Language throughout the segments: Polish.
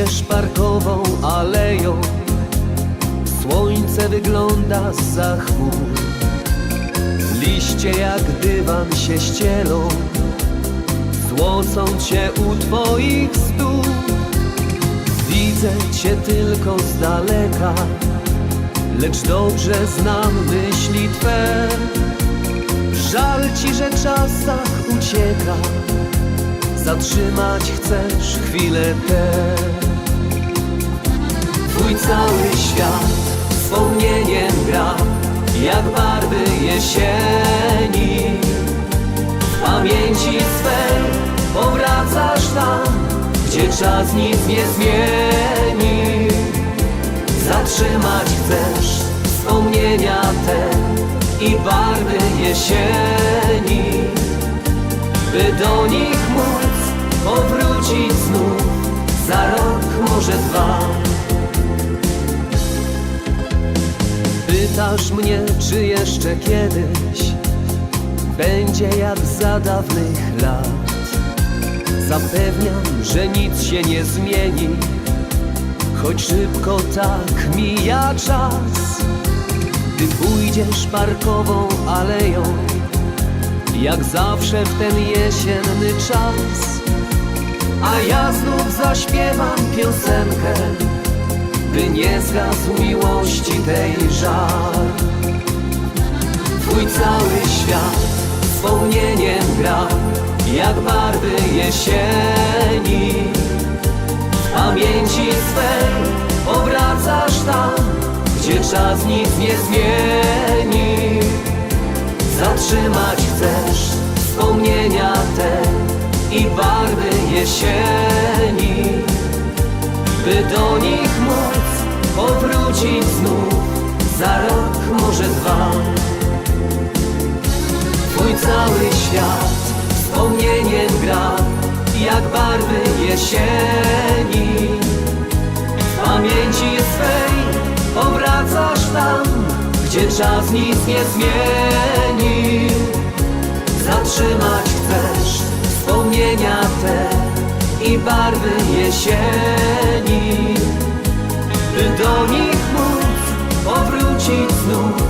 Idziesz parkową aleją. Słońce wygląda za chmur. Liście jak dywan się ścielą. Złocą cię u twoich stóp. Widzę cię tylko z daleka Lecz dobrze znam myśli Twe. Żal ci, że czas tak ucieka. Zatrzymać chcesz chwilę tę Twój cały świat wspomnieniem gra Jak barwy jesieni. W pamięci swej powracasz tam Gdzie czas nic nie zmieni. Zatrzymać chcesz wspomnienia te I barwy jesieni. By do nich móc powrócić znów za rok, może dwa. Pytasz mnie, czy jeszcze kiedyś będzie jak za dawnych lat. Zapewniam, że nic się nie zmieni, choć szybko tak mija czas. Gdy pójdziesz parkową aleją, jak zawsze w ten jesienny czas A ja znów zaśpiewam piosenkę By nie zgasł miłości tej żal. Twój cały świat wspomnieniem gra Jak barwy jesieni. W pamięci swej powracasz tam Gdzie czas nic nie zmieni. Zatrzymać chcesz wspomnienia te i barwy jesieni, by do nich móc powrócić znów za rok, może dwa. Twój cały świat wspomnieniem gra, jak barwy jesieni. W pamięci swej powracasz tam, gdzie czas nic nie zmieni. Zatrzymać chcesz i barwy jesieni, by do nich móc powrócić znów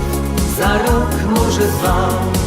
za rok, może dwa.